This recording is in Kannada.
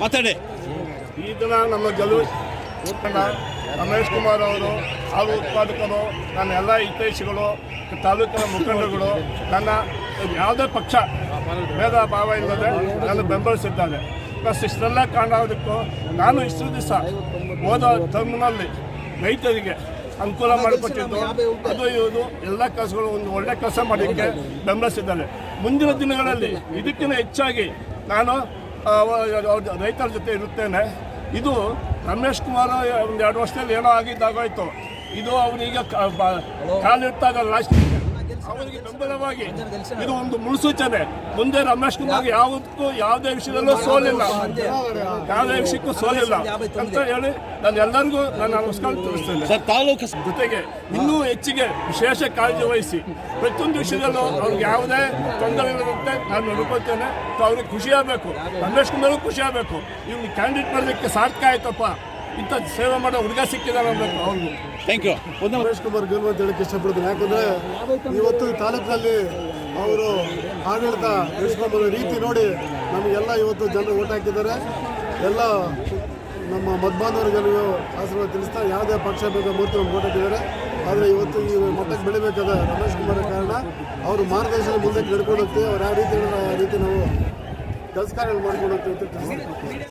ಮಾತಾಡಿ. ಈ ದಿನ ನಮ್ಮ ಗೆಲುವು ರಮೇಶ್ ಕುಮಾರ್ ಅವರು ಹಾಲು ಉತ್ಪಾದಕರು, ನನ್ನ ಎಲ್ಲ ಹಿತೈಷಿಗಳು, ತಾಲೂಕಿನ ಮುಖಂಡರುಗಳು, ನನ್ನ ಯಾವುದೇ ಪಕ್ಷ ಭೇದ ಭಾವ ಇಲ್ಲದೆ ನಾನು ಬೆಂಬಲಿಸಿದ್ದಾರೆ. ಪ್ಲಸ್ ಇಷ್ಟೆಲ್ಲ ಕಾಣೋದಕ್ಕೂ ನಾನು ಇಷ್ಟು ದಿವಸ ಹೋದ ಟರ್ಮ್ನಲ್ಲಿ ರೈತರಿಗೆ ಅನುಕೂಲ ಮಾಡಿಕೊಟ್ಟಿದ್ದು, ಅದು ಇವರು ಎಲ್ಲ ಕೆಲಸಗಳು ಒಂದು ಒಳ್ಳೆ ಕೆಲಸ ಮಾಡಲಿಕ್ಕೆ ಬೆಂಬಲಿಸಿದ್ದಾರೆ. ಮುಂದಿನ ದಿನಗಳಲ್ಲಿ ಇದಕ್ಕಿಂತ ಹೆಚ್ಚಾಗಿ ನಾನು ರೈತರ ಜೊತೆ ಇರುತ್ತೇನೆ. ಇದು ರಮೇಶ್ ಕುಮಾರ್ ಒಂದು ಎರಡು ವರ್ಷದಲ್ಲಿ ಏನೋ ಆಗಿದ್ದಾಗೋಯ್ತು ಇದು ಅವನೀಗ ಕಾಲಿಟ್ಟಾಗ ಲಾಸ್ಟ್ ಅವರಿಗೆ ಬೆಂಬಲವಾಗಿ ಇದು ಒಂದು ಮುನ್ಸೂಚನೆ ಮುಂದೆ ರಮೇಶ್ ಕುಮಾರ್ ಯಾವುದಕ್ಕೂ ಯಾವುದೇ ವಿಷಯದಲ್ಲೂ ಸೋಲಿಲ್ಲ. ಯಾವುದೇ ವಿಷಯಕ್ಕೂ ಸೋಲಿಲ್ಲ. ಅಂತ ಹೇಳಿ ನಾನು ಎಲ್ಲರಿಗೂ ನಾನು ನಮಸ್ಕಾರ ತಿಳಿಸ್ತೇನೆ. ಸರ್ ತಾಲೂಕು ಜೊತೆಗೆ ಇನ್ನೂ ಹೆಚ್ಚಿಗೆ ವಿಶೇಷ ಕಾಳಜಿ ವಹಿಸಿ ಪ್ರತಿಯೊಂದು ವಿಷಯದಲ್ಲೂ ಅವ್ರಿಗೆ ಯಾವುದೇ ತೊಂದರೆ ಇಲ್ಲದಂತೆ ನಾನು ನೋಡ್ಕೊಳ್ತೇನೆ. ಸೊ ಅವ್ರಿಗೆ ಖುಷಿ ಆಗಬೇಕು. ರಮೇಶ್ ಕುಮಾರ್ ಖುಷಿ ಆಗಬೇಕು. ಇವ್ನು ಕ್ಯಾಂಡಿಡೇಟ್ ಮಾಡಲಿಕ್ಕೆ ಸಾರ್ಥಕ ಆಯ್ತಪ್ಪ. ಇಂಥ ಸೇವೆ ಮಾಡೋ ಹುಡುಗ ಸಿಕ್ಕಿದ್ದಾರೆ ಅವ್ರಿಗೂ ಥ್ಯಾಂಕ್ ಯು ಒಂದು ರಮೇಶ್ ಕುಮಾರ್ ಗೆಲ್ಲು ಅಂತ ಹೇಳಕ್ಕೆ ಇಷ್ಟಪಡ್ತೀನಿ. ಯಾಕಂದ್ರೆ ಇವತ್ತು ಈ ತಾಲೂಕಿನಲ್ಲಿ ಅವರು ಆಡಳಿತ ನಡೆಸ್ಕೊಂಡು ರೀತಿ ನೋಡಿ ನಮಗೆಲ್ಲ ಇವತ್ತು ಜನರು ಓಟ್ ಹಾಕಿದ್ದಾರೆ. ಎಲ್ಲ ನಮ್ಮ ಮತಬಾಂಧವರಿಗೆಲ್ಲೂ ಆಶೀರ್ವಾದ ತಿಳಿಸ್ತಾ ಯಾವುದೇ ಪಕ್ಷ ಬೇಕಾದ ಮೂರ್ತಿ ಓಟ್ ಹಾಕಿದ್ದಾರೆ. ಆದರೆ ಇವತ್ತು ಈ ಮಟ್ಟಕ್ಕೆ ಬೆಳಿಬೇಕಾದ ರಮೇಶ್ ಕುಮಾರ್ ಕಾರಣ ಅವರು ಮಾರ್ಗದರ್ಶನ ಮುಂದಕ್ಕೆ ನಡ್ಕೊಂಡು ಹೋಗ್ತೀವಿ. ಅವ್ರು ಯಾವ ರೀತಿ ಹೇಳಿದ್ರೆ ಆ ರೀತಿ ನಾವು ಕೆಲಸ ಕಾರ್ಯಗಳು ಮಾಡ್ಕೊಂಡು ಹೋಗ್ತೀವಿ ಅಂತ